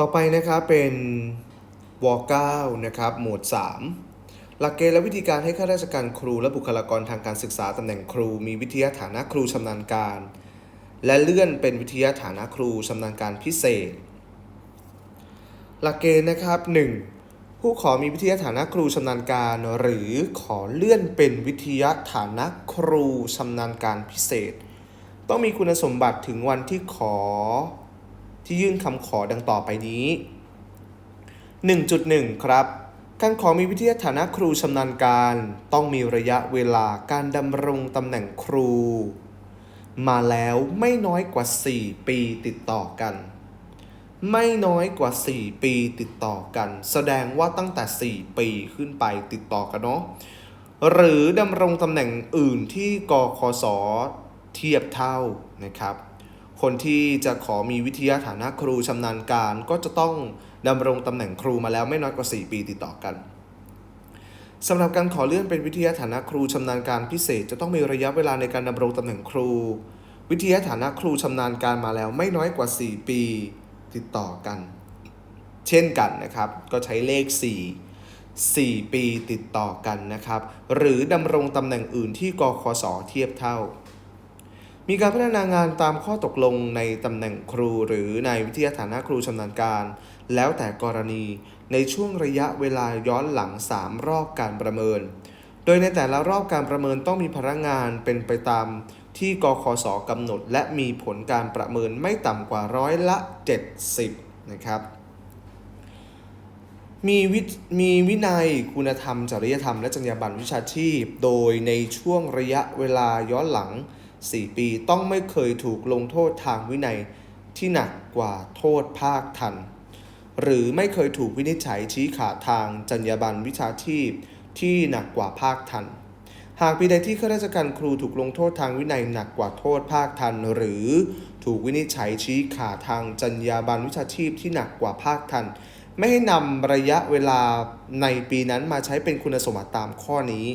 ต่อไปนะครับเป็นว9นะครับหมวด 3 หลักเกณฑ์และวิธีการให้ข้าราชการครูและบุคลากรทางการศึกษาตำแหน่งครู มีวิทยาฐานะครูชำนาญการ และเลื่อนเป็นวิทยาฐานะครูชำนาญการพิเศษ หลักเกณฑ์นะครับ 1. ผู้ขอมีวิทยาฐานะครูชำนาญการ หรือขอเลื่อนเป็นวิทยาฐานะครูชำนาญการพิเศษ ต้องมีคุณสมบัติถึงวันที่ขอ ที่ยื่นคำขอดังต่อไปนี้ 1.1 ครับการขอมีวิทยาฐานะครูชำนาญการ ต้องมีระยะเวลาการดำรงตำแหน่งครู มาแล้วไม่น้อยกว่า 4 ปีติดต่อกัน ไม่น้อยกว่า 4 ปีติดต่อกัน แสดงว่าตั้งแต่ 4 ปีขึ้นไปติดต่อกันเนาะหรือดำรงตำแหน่งอื่นที่กคสเทียบเท่านะครับ คนที่จะขอมีวิทยาฐานะครูชำนาญการ ก็จะต้องดำรงตำแหน่งครูมาแล้วไม่น้อยกว่า 4 ปีติดต่อกันสำหรับการขอเลื่อนเป็นวิทยาฐานะครูชำนาญการพิเศษ จะต้องมีระยะเวลาในการดำรงตำแหน่งครู วิทยาฐานะครูชำนาญการมาแล้วไม่น้อยกว่า 4 ปีติดต่อกัน เช่นกันนะครับ ก็ใช้เลข 4 4 ปีติดต่อกันนะครับ หรือดำรงตำแหน่งอื่นที่กคสเทียบเท่า มีการพัฒนางานตามข้อตกลงในตำแหน่งครูหรือในวิทยาฐานะครูชำนาญการ แล้วแต่กรณีในช่วงระยะเวลาย้อนหลัง 3 รอบการประเมิน โดยในแต่ละรอบการประเมินต้องมีพนักงานเป็นไปตามที่กคสกำหนด และมีผลการประเมินไม่ต่ำกว่าร้อยละ 70 นะครับ มีวิมีวินัยคุณธรรม จริยธรรม และจรรยาบรรณวิชาชีพ โดยในช่วงระยะเวลาย้อนหลัง 4 ปีต้องไม่เคยถูกลงโทษทางวินัยที่หนักกว่าโทษภาคทัน หรือไม่เคยถูกวินิจฉัยชี้ขาดทางจรรยาบรรณวิชาชีพที่หนักกว่าภาคทัน หากปีใดที่ข้าราชการครูถูกลงโทษทางวินัยหนักกว่าโทษภาคทัน หรือถูกวินิจฉัยชี้ขาดทางจรรยาบรรณวิชาชีพที่หนักกว่าภาคทัน ไม่ให้นำระยะเวลาในปีนั้นมาใช้เป็นคุณสมบัติตามข้อนี้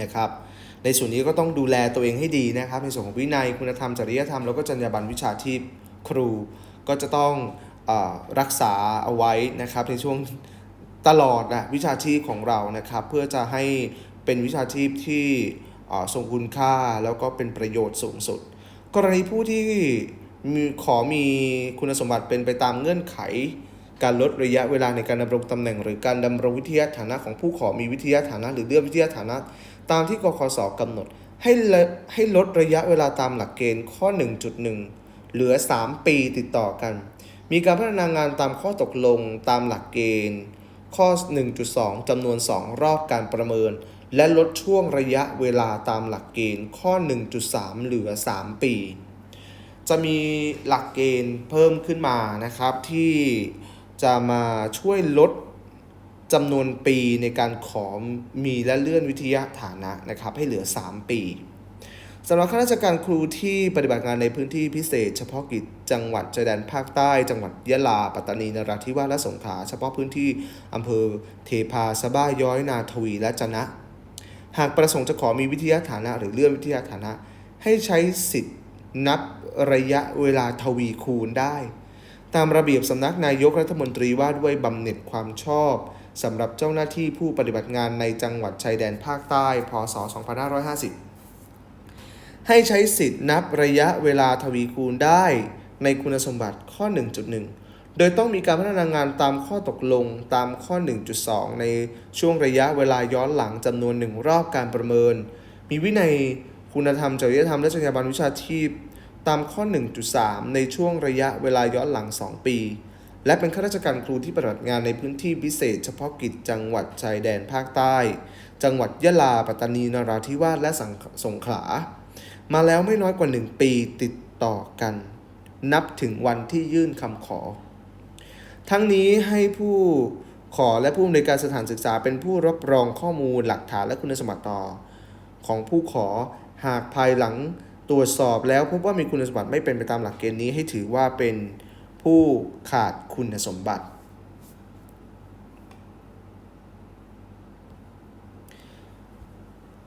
นะครับ ในส่วนนี้ก็ต้องดูแลตัวเองให้ดีนะครับ ในส่วนของวินัยคุณธรรมจริยธรรมแล้วก็จรรยาบรรณวิชาชีพครูก็จะต้องอรักษาเอาไว้นะครับในช่วงตลอดนะวิชาชีพของเรานะครับ เพื่อจะให้เป็นวิชาชีพที่ทรงคุณค่าแล้วก็เป็นประโยชน์สูงสุด กรณีผู้ที่มีขอมีคุณสมบัติเป็นไปตามเงื่อนไข การลดระยะเวลาในการดำรงตำแหน่ง หรือการดำรงวิทยาฐานะของผู้ขอมีวิทยาฐานะ หรือเลื่อนวิทยาฐานะ ตามที่กคสกำหนดให้ลดให้ลดระยะเวลาตามหลักเกณฑ์ข้อ 1.1 เหลือ 3 ปีติดต่อกัน มีการพัฒนางานตามข้อตกลงตามหลักเกณฑ์ ข้อ 1.2 จำนวน 2 รอบการประเมิน และลดช่วงระยะเวลาตามหลักเกณฑ์ ข้อ 1.3 เหลือ 3 ปี จะมีหลักเกณฑ์เพิ่มขึ้นมานะครับที่จะมาช่วยลด จำนวนปีในการขอมีและเลื่อนวิทยาฐานะนะครับให้เหลือ 3 ปีสำหรับข้าราชการครูที่ปฏิบัติงานในพื้นที่พิเศษ เฉพาะกิจจังหวัดชายแดนภาคใต้ จังหวัดยะลา ปัตตานี นราธิวาส และสงขลา เฉพาะพื้นที่อำเภอเทพาสะบ้าย้อย นาทวี และจนะ หากประสงค์จะขอมีวิทยาฐานะหรือเลื่อนวิทยาฐานะ ให้ใช้สิทธิ์นับระยะเวลาทวีคูณได้ ตามระเบียบสำนักนายกรัฐมนตรีว่าด้วยบำเหน็จความชอบ สำหรับเจ้าหน้าที่ผู้ปฏิบัติงานในจังหวัดชายแดนภาคใต้ พศ 2550 ให้ใช้สิทธิ์นับระยะเวลาทวีคูณได้ในคุณสมบัติข้อ 1.1 โดยต้องมีการพัฒนางานตามข้อตกลงตามข้อ 1.2 ในช่วงระยะเวลาย้อนหลังจำนวนหนึ่งรอบการประเมิน มีวินัยคุณธรรมจริยธรรมและจรรยาบรรณวิชาชีพ ตามข้อ 1.3 ในช่วงระยะเวลาย้อนหลัง 2 ปี และเป็นข้าราชการครูที่ปฏิบัติงานในพื้นที่พิเศษ เฉพาะกิจจังหวัดชายแดนภาคใต้ จังหวัดยะลา ปัตตานี นราธิวาส และสังสงขลา มาแล้วไม่น้อยกว่า 1 ปีติดต่อกัน นับถึงวันที่ยื่นคำขอ ทั้งนี้ให้ผู้ขอและผู้อำนวยการสถานศึกษาเป็นผู้รับรองข้อมูลหลักฐานและคุณสมบัติต่อ ของผู้ขอหากภายหลังตรวจสอบแล้วพบว่ามีคุณสมบัติไม่เป็นไปตามหลักเกณฑ์นี้ให้ถือว่าเป็น ผู้ขาดคุณสมบัติ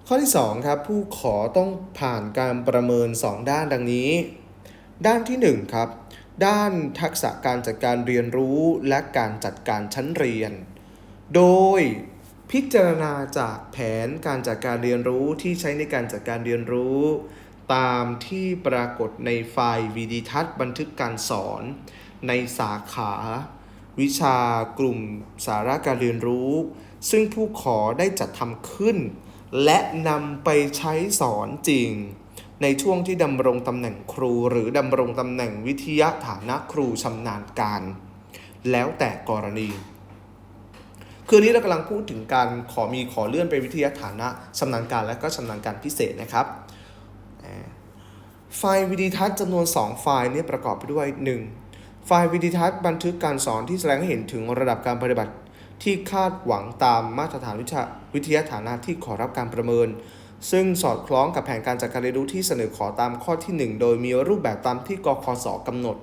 ข้อที่ 2 ครับ ผู้ขอต้องผ่านการประเมิน 2 ด้านดังนี้ ด้านที่ 1 ครับ ด้านทักษะการจัดการเรียนรู้และการจัดการชั้นเรียน โดยพิจารณาจากแผนการจัดการเรียนรู้ที่ใช้ในการจัดการเรียนรู้ ตามที่ปรากฏในไฟล์วิดีทัศน์บันทึกการสอน ในสาขา วิชากลุ่มสาระการเรียนรู้ ซึ่งผู้ขอได้จัดทำขึ้น และนำไปใช้สอนจริง ในช่วงที่ดำรงตำแหน่งครู หรือดำรงตำแหน่งวิทยาฐานะครูชำนาญการ แล้วแต่กรณีคือนนี้เรากำลังพูดถึงการขอมีขอเลื่อนไปวิทยาฐานะชำนาญการและก็ชำนาญการพิเศษนะครับ ไฟล์วิดีทัศน์จำนวน 2 ไฟล์นี่ยประกอบไปด้วย 1. ไฟล์วิดีทัศน์บันทึกการสอนที่แสดงให้เห็นถึงระดับการปฏิบัติที่คาดหวังตามมาตรฐานวิชาวิทยาฐานะที่ขอรับการประเมิน ซึ่งสอดคล้องกับแผนการจัดการเรียนรู้ที่เสนอขอตามข้อที่ 1 โดยมีรูปแบบตามที่กคสกำหนด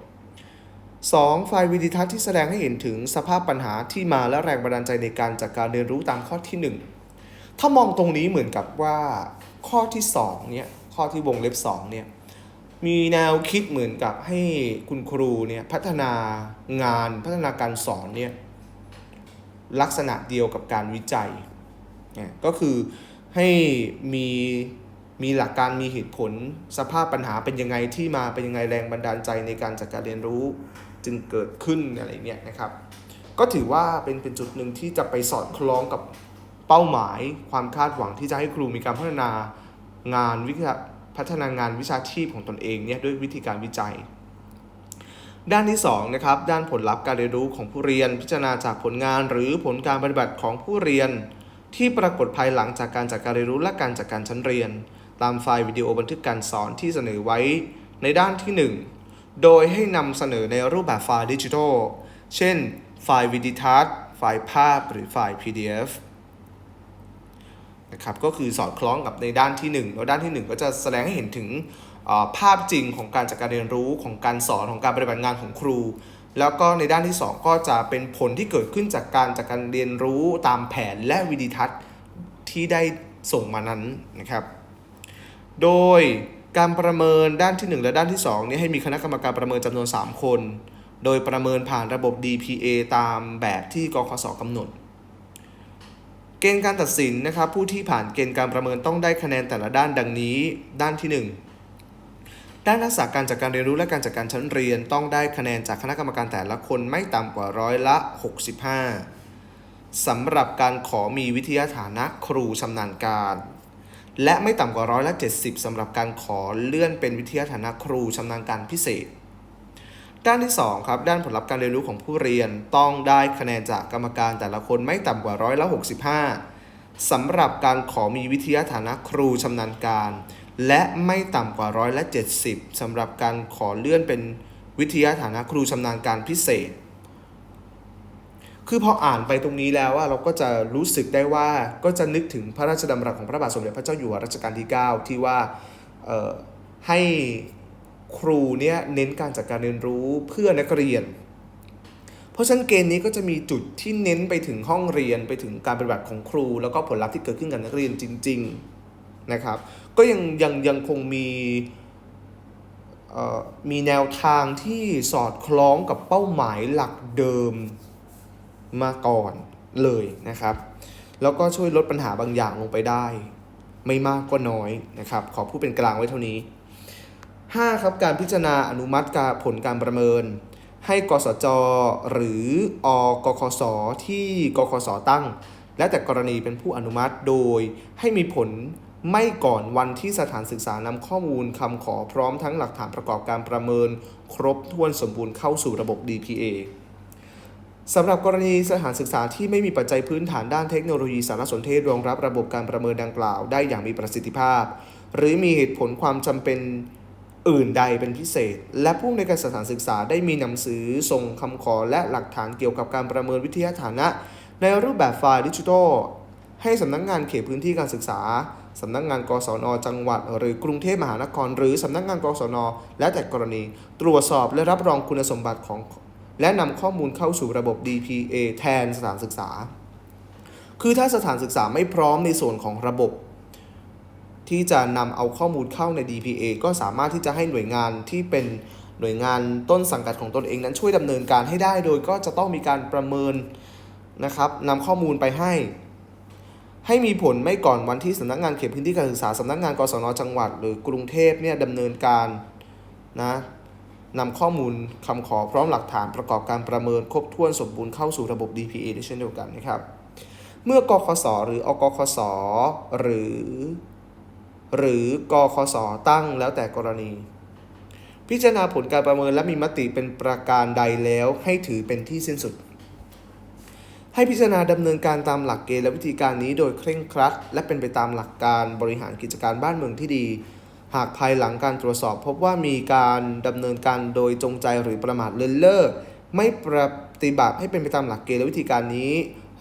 2. ไฟล์วิดีทัศน์ที่แสดงให้เห็นถึงสภาพปัญหาที่มาและแรงบันดาลใจในการจัดการเรียนรู้ตามข้อที่ 1 ถ้ามองตรงนี้เหมือนกับว่า ข้อที่2เนี่ยข้อที่วงเล็บ2เนี่ย มีแนวคิดเหมือนกับให้คุณครูเนี่ยพัฒนางานพัฒนาการสอนเนี่ยลักษณะเดียวกับการวิจัยเนี่ยก็คือให้มีมีหลักการมีเหตุผลสภาพปัญหาเป็นยังไงที่มาเป็นยังไงแรงบันดาลใจในการจัดการเรียนรู้จึงเกิดขึ้นอะไรเนี่ยนะครับ ก็ถือว่าเป็นเป็นจุดหนึ่งที่จะไปสอดคล้องกับเป้าหมายความคาดหวังที่จะให้ครูมีการพัฒนางานวิชา พัฒนางานวิชาชีพของตนเองเนี่ยด้วยวิธีการวิจัย ด้านที่2นะครับด้านผลลัพธ์การเรียนรู้ของผู้เรียน พิจารณาจากผลงาน หรือผลการปฏิบัติของผู้เรียน ที่ปรากฏภายหลังจากการจัดการเรียนรู้และการจัดการชั้นเรียน ตามไฟล์วิดีโอบันทึกการสอนที่เสนอไว้ในด้านที่ 1 โดยให้นำเสนอในรูปแบบไฟล์ดิจิทัล เช่น ไฟล์วิดีทัศน์ ไฟล์ภาพ หรือไฟล์ PDF นะครับก็คือสอดคล้องกับในด้านที่1แล้วด้านที่ 1 ก็จะแสดงให้เห็นถึงภาพจริงของการจัดการเรียนรู้ของการสอนของการปฏิบัติงานของครู แล้วก็ในด้านที่ 2 ก็จะเป็นผลที่เกิดขึ้นจากการจากการเรียนรู้ตามแผนและวิดีทัศน์ที่ได้ส่งมานั้นนะครับ โดยการประเมินด้านที่ 1 และด้านที่2นี่ยให้มีคณะกรรมการประเมินจำนวน 3 คน โดยประเมินผ่านระบบ DPA ตามแบบที่กคสกำหนด เกณฑ์การตัดสินนะครับผู้ที่ผ่านเกณฑ์การประเมินต้องได้คะแนนแต่ละด้านดังนี้ ด้านที่ 1 ด้านทักษะการจัดการเรียนรู้และการจัดการชั้นเรียน ต้องได้คะแนนจากคณะกรรมการแต่ละคนไม่ต่ำกว่าร้อยละ 65สำหรับการขอมีวิทยาฐานะครูชำนาญการ และไม่ต่ำกว่าร้อยละ 70สำหรับการขอเลื่อนเป็นวิทยาฐานะครูชำนาญการพิเศษ ด้านที่2ครับด้านผลลัพธ์การเรียนรู้ของผู้เรียนต้องได้คะแนนจากกรรมการแต่ละคนไม่ต่ำกว่าร้อยละ65สำหรับการขอมีวิทยาฐานะครูชำนาญการ และไม่ต่ำกว่าร้อยละ70สำหรับการขอเลื่อนเป็นวิทยาฐานะครูชำนาญการพิเศษ คือพออ่านไปตรงนี้แล้วว่าเราก็จะรู้สึกได้ว่าก็จะนึกถึงพระราชดำรัสของพระบาทสมเด็จพระเจ้าอยู่หัวรัชกาลที่ 9 ที่ว่าให้ ครูเนี่ยเน้นการจัดการเรียนรู้เพื่อนักเรียน เพราะฉะนั้นเกณฑ์นี้ก็จะมีจุดที่เน้นไปถึงห้องเรียนไปถึงการปฏิบัติของครู แล้วก็ผลลัพธ์ที่เกิดขึ้นกับนักเรียนจริง ๆนะครับ ก็ยังยังยังคงมีเอ่อมีแนวทางที่สอดคล้องกับเป้าหมายหลักเดิมมาก่อนเลยนะครับ แล้วก็ช่วยลดปัญหาบางอย่างลงไปได้ ไม่มากก็น้อยนะครับ ขอพูดเป็นกลางไว้เท่านี้ 5. ครับการพิจารณาอนุมัติการผลการประเมิน ให้กสจ หรืออกคสที่กคสตั้ง และแต่กรณีเป็นผู้อนุมัติโดยให้มีผลไม่ก่อนวันที่สถานศึกษานำข้อมูลคำขอพร้อมทั้งหลักฐานประกอบการประเมิน ครบถ้วนสมบูรณ์เข้าสู่ระบบ DPA สำหรับกรณีสถานศึกษาที่ไม่มีปัจจัยพื้นฐานด้านเทคโนโลยีสารสนเทศรองรับระบบการประเมินดังกล่าวได้อย่างมีประสิทธิภาพ หรือมีเหตุผลความจำเป็น อื่นใดเป็นพิเศษ และผู้ในวยการสถานศึกษาได้มีหนังสือส่งคำขอและหลักฐานเกี่ยวกับการประเมินวิทยาฐานะ ในรูปแบบไฟล์ดิจิทัลให้สำนักงานเขตพื้นที่การศึกษา สำนักงานกศน จังหวัด หรือกรุงเทพมหานคร หรือสำนักงานกศน และแต่กรณี ตรวจสอบและรับรองคุณสมบัติของ และนำข้อมูลเข้าสู่ระบบ DPA แทนสถานศึกษา คือถ้าสถานศึกษาไม่พร้อมในส่วนของระบบ ที่จะนำเอาข้อมูลเข้าใน DPA ก็สามารถที่จะให้หน่วยงานที่เป็นหน่วยงานต้นสังกัดของตนเองนั้นช่วยดำเนินการให้ได้ โดยก็จะต้องมีการประเมินนะครับนำข้อมูลไปให้ ให้มีผลไม่ก่อนวันที่สำนักงานเขตพื้นที่การศึกษาสำนักงานกศนจังหวัด หรือกรุงเทพเนี่ยดำเนินการนะนำข้อมูลคำขอพร้อมหลักฐานประกอบการประเมินครบถ้วนสมบูรณ์เข้าสู่ระบบ DPA ด้วยเช่นเดียวกันนะครับ เมื่อกคสหรืออกคสหรือ หรือกคสตั้งแล้วแต่กรณี พิจารณาผลการประเมินและมีมติเป็นประการใดแล้วให้ถือเป็นที่สิ้นสุด ให้พิจารณาดำเนินการตามหลักเกณฑ์และวิธีการนี้โดยเคร่งครัด และเป็นไปตามหลักการบริหารกิจการบ้านเมืองที่ดี หากภายหลังการตรวจสอบพบว่ามีการดำเนินการโดยจงใจหรือประมาทเลินเล่อไม่ปฏิบัติให้เป็นไปตามหลักเกณฑ์และวิธีการนี้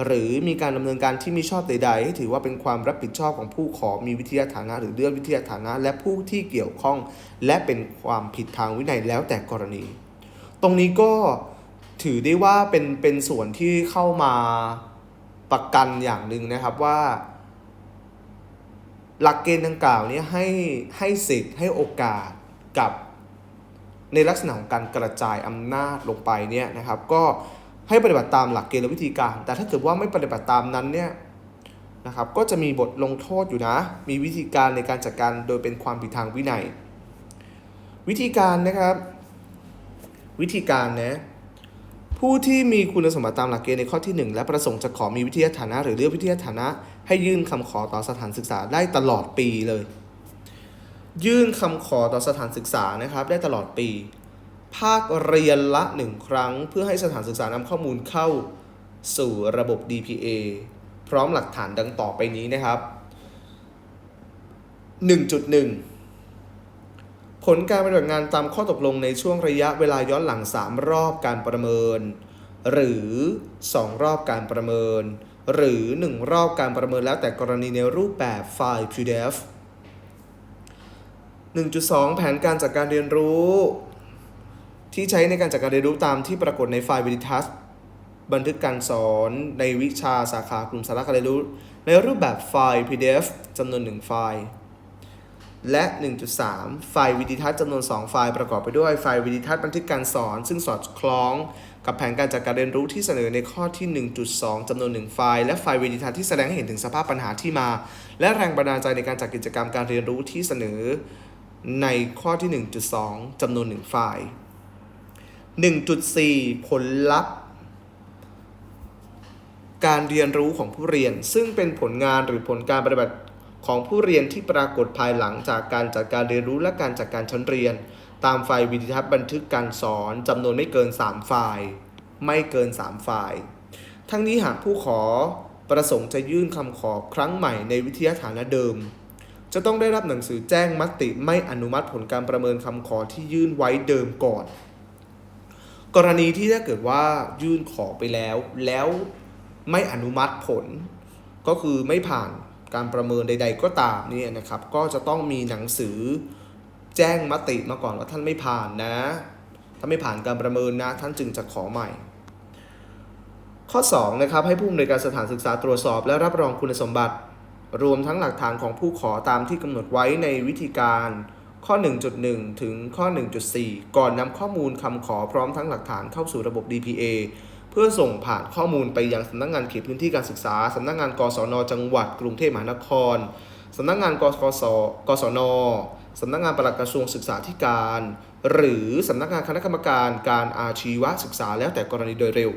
หรือมีการดำเนินการที่มิชอบใด ๆ ให้ถือว่าเป็นความรับผิดชอบของผู้ขอมีวิทยาฐานะ หรือเลื่อนวิทยาฐานะ และผู้ที่เกี่ยวข้อง และเป็นความผิดทางวินัยแล้วแต่กรณี ตรงนี้ก็ถือได้ว่าเป็นเป็นส่วนที่เข้ามาประกันอย่างหนึ่งนะครับว่า หลักเกณฑ์ดังกล่าวนี้ให้ให้สิทธิ์ให้โอกาสกับในลักษณะของการกระจายอำนาจลงไปเนี่ยนะครับ ก็ ให้ปฏิบัติตามหลักเกณฑ์และวิธีการ แต่ถ้าเกิดว่าไม่ปฏิบัติตามนั้นเนี่ยนะครับก็จะมีบทลงโทษอยู่นะ มีวิธีการในการจัดการโดยเป็นความผิดทางวินัย วิธีการนะครับ วิธีการนะผู้ที่มีคุณสมบัติตามหลักเกณฑ์ในข้อที่ 1 และประสงค์จะขอมีวิทยาฐานะ หรือเลือกวิทยาฐานะ ให้ยื่นคำขอต่อสถานศึกษาได้ตลอดปีเลย ยื่นคำขอต่อสถานศึกษานะครับ ได้ตลอดปี ภาคเรียนละ 1 ครั้ง เพื่อให้สถานศึกษานำข้อมูลเข้าสู่ระบบ DPA พร้อมหลักฐานดังต่อไปนี้นะครับ 1.1 ผลการปฏิบัติงานตามข้อตกลงในช่วงระยะเวลาย้อนหลัง 3 รอบการประเมิน หรือ 2 รอบการประเมิน หรือ 1 รอบการประเมินแล้วแต่กรณีในรูปแบบไฟล์ PDF 1.2 แผนการจัดการเรียนรู้ ที่ใช้ในการจัดการเรียนรู้ตามที่ปรากฏในไฟล์วิดิทัศน์บันทึกการสอนในวิชาสาขากลุ่มสาระการเรียนรู้ในรูปแบบไฟล์ PDF จำนวน 1 ไฟล์ และ 1.3 ไฟล์วิดิทัศน์จำนวน 2 ไฟล์ประกอบไปด้วยไฟล์วิดิทัศน์บันทึกการสอน ซึ่งสอดคล้องกับแผนการจัดการเรียนรู้ที่เสนอในข้อที่ 1.2จำนวน 1 ไฟล์ และไฟล์วิดิทัศน์ที่แสดงให้เห็นถึงสภาพปัญหาที่มา และแรงบันดาลใจในการจัดกิจกรรมการเรียนรู้ที่เสนอในข้อที่ 1.2จำนวน 1 ไฟล์ 1.4 ผลลัพธ์ การเรียนรู้ของผู้เรียน ซึ่งเป็นผลงานหรือผลการปฏิบัติของผู้เรียนที่ปรากฏภายหลังจากการจัดการเรียนรู้และการจัดการชั้นเรียน ตามไฟล์วิดีทัศน์บันทึกการสอนจำนวนไม่เกิน 3 ไฟล์ ไม่เกิน 3 ไฟล์ ทั้งนี้หากผู้ขอประสงค์จะยื่นคำขอครั้งใหม่ในวิทยาฐานะเดิม จะต้องได้รับหนังสือแจ้งมติไม่อนุมัติผลการประเมินคำขอที่ยื่นไว้เดิมก่อน กรณีที่ถ้าเกิดว่ายื่นขอไปแล้ว แล้วไม่อนุมัติผล ก็คือไม่ผ่านการประเมินใด ๆ ก็ตามเนี่ยนะครับ ก็จะต้องมีหนังสือแจ้งมติมาก่อนว่าท่านไม่ผ่านนะ ถ้าไม่ผ่านการประเมินนะ ท่านจึงจะขอใหม่ ข้อ2นะครับให้ผู้อำนวยการสถานศึกษาตรวจสอบ และรับรองคุณสมบัติ รวมทั้งหลักฐานของผู้ขอตามที่กำหนดไว้ในวิธีการ ข้อ 1.1 ถึงข้อ 1.4 ก่อนนำข้อมูลคำขอพร้อมทั้งหลักฐานเข้าสู่ระบบ DPA เพื่อส่งผ่านข้อมูลไปยังสำนักงานเขตพื้นที่การศึกษา สำนักงานกศน จังหวัด กรุงเทพมหานคร สำนักงานกกสกศน สำนักงานปลัดกระทรวงศึกษาธิการ หรือสำนักงานคณะกรรมการการอาชีวศึกษาแล้วแต่กรณีโดยเร็ว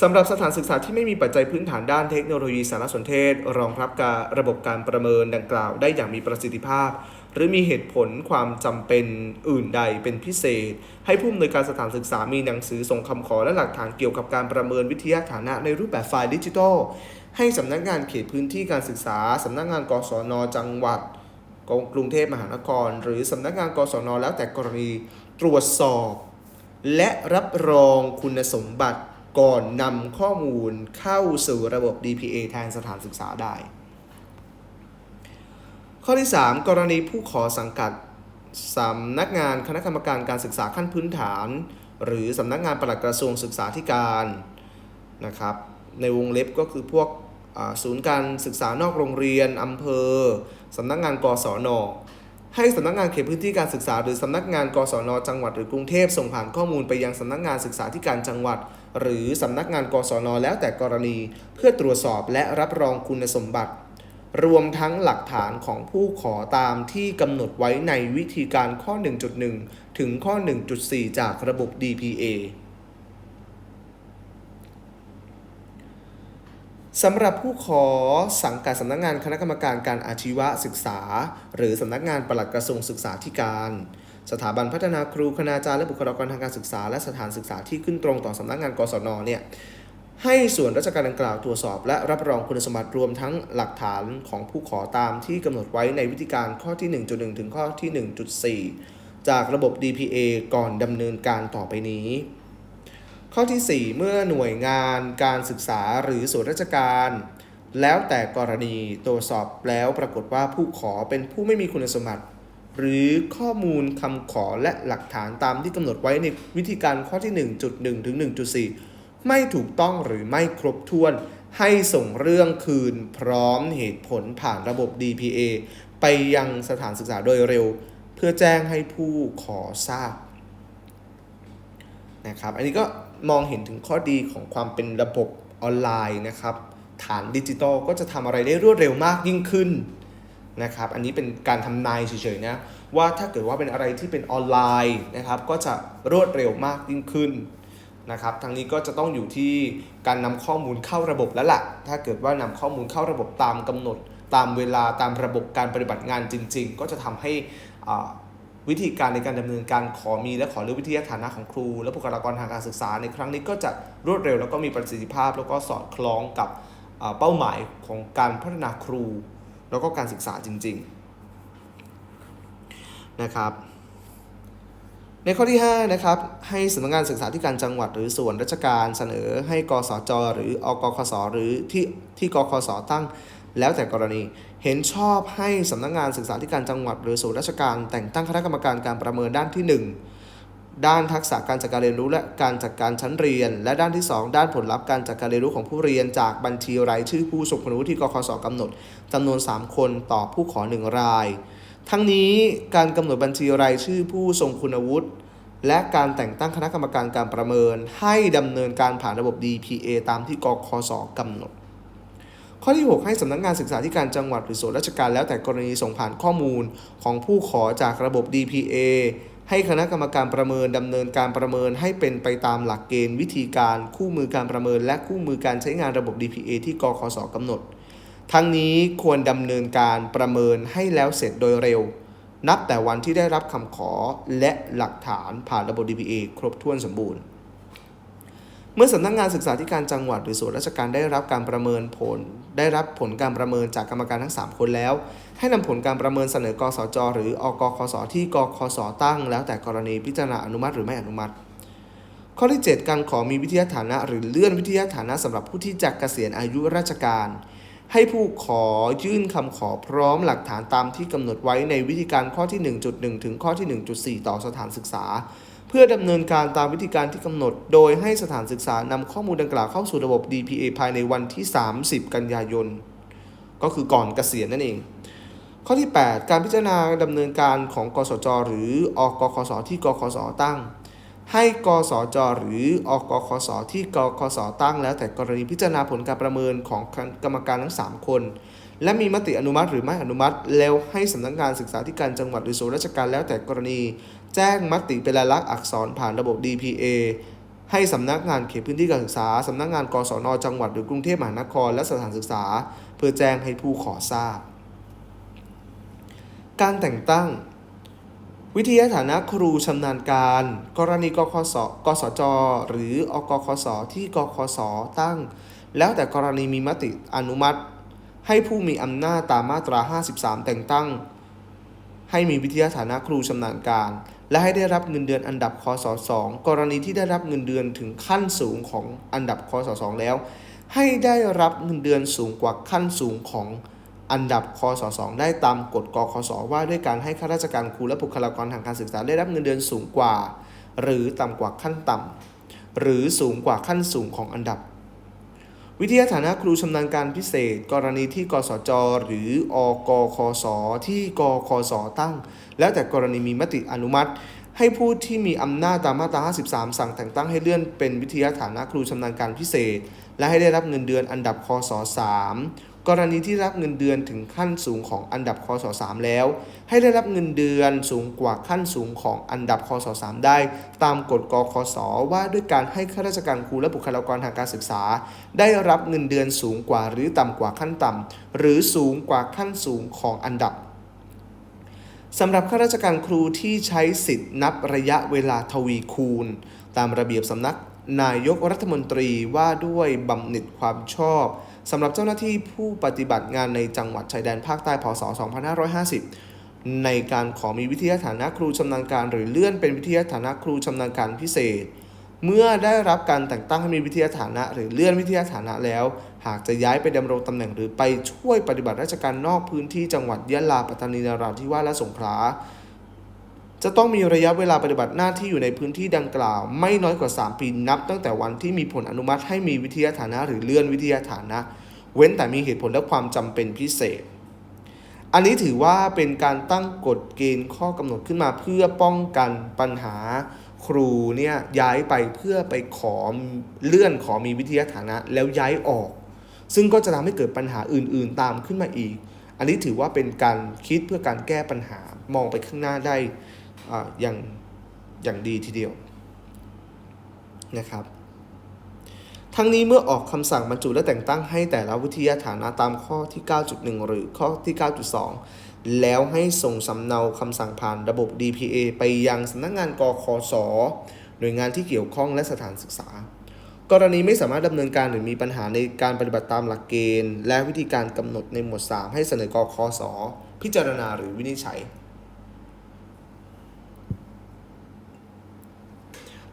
สำหรับสถานศึกษาที่ไม่มีปัจจัยพื้นฐานด้านเทคโนโลยีสารสนเทศ รองรับการระบบการประเมินดังกล่าวได้อย่างมีประสิทธิภาพ หรือมีเหตุผลความจำเป็นอื่นใดเป็นพิเศษ ให้ผู้อำนวยการสถานศึกษามีหนังสือส่งคำขอและหลักฐานเกี่ยวกับการประเมินวิทยาฐานะในรูปแบบไฟล์ดิจิทัล ให้สำนักงานเขตพื้นที่การศึกษาสำนักงานกศนจังหวัดกรุงเทพมหานคร หรือสำนักงานกศนแล้วแต่กรณีตรวจสอบ และรับรองคุณสมบัติก่อนนำข้อมูลเข้าสู่ระบบ DPA แทนสถานศึกษาได้ ข้อที่ 3 กรณีผู้ขอสังกัดสำนักงานคณะกรรมการการศึกษาขั้นพื้นฐาน หรือสำนักงานปลัดกระทรวงศึกษาธิการนะครับในวงเล็บก็คือพวกศูนย์การศึกษานอกโรงเรียนอำเภอสำนักงานกศนให้สำนักงานเขตพื้นที่การศึกษา หรือสำนักงานกศนจังหวัดหรือกรุงเทพส่งผ่านข้อมูลไปยังสำนักงานศึกษาธิการจังหวัด หรือสำนักงานกศนแล้วแต่กรณี เพื่อตรวจสอบและรับรองคุณสมบัติ รวมทั้งหลักฐานของผู้ขอตามที่กำหนดไว้ในวิธีการข้อ 1.1 ถึงข้อ 1.4 จากระบบ DPA สำหรับผู้ขอสังกัดสำนักงานคณะกรรมการการอาชีวศึกษา หรือสำนักงานปลัดกระทรวงศึกษาธิการ สถาบันพัฒนาครูคณาจารย์และบุคลากรทางการศึกษา และสถานศึกษาที่ขึ้นตรงต่อสำนักงานกศนเนี่ย ให้ส่วนราชการดังกล่าวตรวจสอบ และรับรองคุณสมบัติรวมทั้งหลักฐานของผู้ขอตามที่กำหนดไว้ในวิธีการข้อที่ 1.1 ถึงข้อที่ 1.4 จากระบบ DPA ก่อนดำเนินการต่อไปนี้ ข้อที่ 4 เมื่อหน่วยงานการศึกษาหรือส่วนราชการ แล้วแต่กรณีตรวจสอบแล้วปรากฏว่าผู้ขอเป็นผู้ไม่มีคุณสมบัติ หรือข้อมูลคำขอและหลักฐานตามที่กำหนดไว้ในวิธีการข้อที่ 1.1 ถึง 1.4 ไม่ถูกต้องหรือไม่ครบถ้วน ให้ส่งเรื่องคืนพร้อมเหตุผลผ่านระบบ DPA ไปยังสถานศึกษาโดยเร็ว เพื่อแจ้งให้ผู้ขอทราบนะครับอันนี้ก็มองเห็นถึงข้อดีของความเป็นระบบออนไลน์นะครับ ฐานดิจิตอลก็จะทำอะไรได้รวดเร็วมากยิ่งขึ้นนะครับ อันนี้เป็นการทำนายเฉยๆนะว่าถ้าเกิดว่าเป็นอะไรที่เป็นออนไลน์นะครับ ก็จะรวดเร็วมากยิ่งขึ้น นะครับทางนี้ก็จะต้องอยู่ที่การนำข้อมูลเข้าระบบแล้วล่ะ ถ้าเกิดว่านำข้อมูลเข้าระบบตามกำหนด ตามเวลาตามระบบการปฏิบัติงานจริง ๆ ก็จะทำให้วิธีการในการดำเนินการขอมีและขอเลือกวิทยาฐานะของครู และบุคลากรทางการศึกษาในครั้งนี้ก็จะรวดเร็วแล้วก็มีประสิทธิภาพ แล้วก็สอดคล้องกับเป้าหมายของการพัฒนาครู แล้วก็การศึกษาจริง ๆ นะครับ ในข้อที่ 5 นะครับ ให้สำนักงานศึกษาธิการจังหวัดหรือส่วนราชการเสนอให้กสจ หรืออกคสหรือที่ที่กคสตั้ง แล้วแต่กรณี เห็นชอบให้สำนักงานศึกษาธิการจังหวัด หรือส่วนราชการ แต่งตั้งคณะกรรมการการประเมินด้านที่ 1 ด้านทักษะการจัดการเรียนรู้และการจัดการชั้นเรียน และด้านที่ 2 ด้านผลลัพธ์การจัดการเรียนรู้ของผู้เรียน จากบัญชีรายชื่อผู้ทรงคุณวุฒิที่กคสกำหนดจำนวน 3 คนต่อผู้ขอ 1 ราย ทั้งนี้การกำหนดบัญชีรายชื่อผู้ทรงคุณวุฒิและการแต่งตั้งคณะกรรมการการประเมินให้ดำเนินการผ่านระบบ DPA ตามที่กคสกำหนด ข้อที่ 6 ให้สำนักงานศึกษาธิการจังหวัดหรือส่วนราชการแล้วแต่กรณีส่งผ่านข้อมูลของผู้ขอจากระบบ DPA ให้คณะกรรมการประเมินดำเนินการประเมินให้เป็นไปตามหลักเกณฑ์วิธีการคู่มือการประเมิน และคู่มือการใช้งานระบบ DPA ที่กคสกำหนด ทั้งนี้ควรดำเนินการประเมินให้แล้วเสร็จโดยเร็ว นับแต่วันที่ได้รับคำขอและหลักฐานผ่านระบบ DPA ครบถ้วนสมบูรณ์ เมื่อสำนักงานศึกษาธิการจังหวัดหรือส่วนราชการได้รับการประเมินผล ได้รับผลการประเมินจากกรรมการทั้ง 3 คนแล้ว ให้นำผลการประเมินเสนอกสจหรืออกคสที่กคสตั้ง แล้วแต่กรณีพิจารณาอนุมัติหรือไม่อนุมัติข้อที่ 7 การขอมีวิทยาฐานะ หรือเลื่อนวิทยาฐานะสำหรับผู้ที่จะเกษียณอายุราชการ ให้ผู้ขอยื่นคำขอพร้อมหลักฐานตามที่กำหนดไว้ในวิธีการข้อที่ 1.1 ถึงข้อที่ 1.4 ต่อสถานศึกษา เพื่อดำเนินการตามวิธีการที่กำหนด โดยให้สถานศึกษานำข้อมูลดังกล่าวเข้าสู่ระบบ DPA ภายในวันที่ 30 กันยายน ก็คือก่อนเกษียณนั่นเองข้อที่ 8 การพิจารณาดำเนินการของกสจ หรืออกคสที่กคสตั้ง ให้กสจหรืออกคสที่กคสตั้งแล้วแต่กรณีพิจารณาผลการประเมินของกรรมการทั้ง 3 คน และมีมติอนุมัติหรือไม่อนุมัติ แล้วให้สำนักงานศึกษาธิการจังหวัดหรือส่วนราชการแล้วแต่กรณี แจ้งมติเป็นลายลักษณ์อักษรผ่านระบบ DPA ให้สำนักงานเขตพื้นที่การศึกษา สำนักงานกศนจังหวัดหรือกรุงเทพมหานคร และสถานศึกษา เพื่อแจ้งให้ผู้ขอทราบ การแต่งตั้ง วิทยาฐานะครูชำนาญการ กรณีกคสกสจ หรืออกคสที่กคสตั้ง แล้วแต่กรณีมีมติอนุมัติ ให้ผู้มีอำนาจตามมาตรา 53 แต่งตั้ง ให้มีวิทยาฐานะครูชำนาญการ และให้ได้รับเงินเดือนอันดับคศ2กรณีที่ได้รับเงินเดือนถึงขั้นสูงของอันดับคศ2แล้ว ให้ได้รับเงินเดือนสูงกว่าขั้นสูงของ อันดับคศ2ได้ตามกฎกคศว่าด้วยการให้ข้าราชการครูและบุคลากรทางการศึกษาได้รับเงินเดือนสูงกว่า หรือต่ำกว่าขั้นต่ำหรือสูงกว่าขั้นสูงของอันดับ วิทยาฐานะครูชำนาญการพิเศษ กรณีที่กสจ หรืออกคสที่กคสตั้ง แล้วแต่กรณีมีมติอนุมัติให้ผู้ที่มีอำนาจตามมาตรา 53 สั่งแต่งตั้งให้เลื่อนเป็นวิทยาฐานะครูชำนาญการพิเศษ และให้ได้รับเงินเดือนอันดับคศ3 กรณีที่รับเงินเดือนถึงขั้นสูงของอันดับคศ3แล้ว ให้ได้รับเงินเดือนสูงกว่าขั้นสูงของอันดับคศ3ได้ ตามกฎกคสว่าด้วยการให้ข้าราชการครูและบุคลากรทางการศึกษา ได้รับเงินเดือนสูงกว่าหรือต่ำกว่าขั้นต่ำหรือสูงกว่าขั้นสูงของอันดับสำหรับข้าราชการครูที่ใช้สิทธินับระยะเวลาทวีคูณ ตามระเบียบสำนักนายกรัฐมนตรีว่าด้วยบำเหน็จความชอบ สำหรับเจ้าหน้าที่ผู้ปฏิบัติงานในจังหวัดชายแดนภาคใต้พศ 2550 ในการขอมีวิทยาฐานะครูชำนาญการ หรือเลื่อนเป็นวิทยาฐานะครูชำนาญการพิเศษ เมื่อได้รับการแต่งตั้งให้มีวิทยาฐานะ หรือเลื่อนวิทยาฐานะแล้ว หากจะย้ายไปดำรงตำแหน่งหรือไปช่วยปฏิบัติราชการนอกพื้นที่จังหวัดยะลาปัตตานีนราธิวาสและสงขลา จะต้องมีระยะเวลาปฏิบัติหน้าที่อยู่ในพื้นที่ดังกล่าว ไม่น้อยกว่า 3 ปีนับ ตั้งแต่วันที่มีผลอนุมัติให้มีวิทยาฐานะ หรือเลื่อนวิทยาฐานะ เว้นแต่มีเหตุผลและความจำเป็นพิเศษ อันนี้ถือว่าเป็นการตั้งกฎเกณฑ์ข้อกำหนดขึ้นมาเพื่อป้องกันปัญหาครูเนี่ยย้ายไปเพื่อไปขอเลื่อนขอมีวิทยาฐานะ แล้วย้ายออก ซึ่งก็จะทำให้เกิดปัญหาอื่น ๆ ตามขึ้นมาอีก อันนี้ถือว่าเป็นการคิดเพื่อการแก้ปัญหามองไปข้างหน้าได้ อย่างอย่างดีทีเดียวนะครับทั้งนี้เมื่อออกคำสั่งบรรจุและแต่งตั้งให้แต่ละวิทยาฐานะตามข้อที่ 9.1 หรือข้อที่ 9.2 แล้วให้ส่งสำเนาคำสั่งผ่านระบบ DPA ไปยังสำนักงานกคสหน่วยงานที่เกี่ยวข้องและสถานศึกษา กรณีไม่สามารถดำเนินการหรือมีปัญหาในการปฏิบัติตามหลักเกณฑ์ และวิธีการกำหนดในหมวด 3 ให้เสนอกคสพิจารณาหรือวินิจฉัย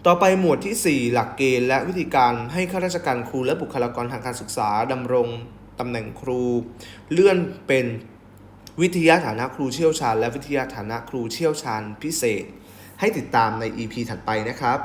ต่อไปหมวดที่ 4 หลักเกณฑ์และวิธีการให้ข้าราชการครูและบุคลากรทางการศึกษาดำรงตำแหน่งครู เลื่อนเป็นวิทยาฐานะครูเชี่ยวชาญ และวิทยาฐานะครูเชี่ยวชาญพิเศษ ให้ติดตามใน EP ถัดไปนะครับ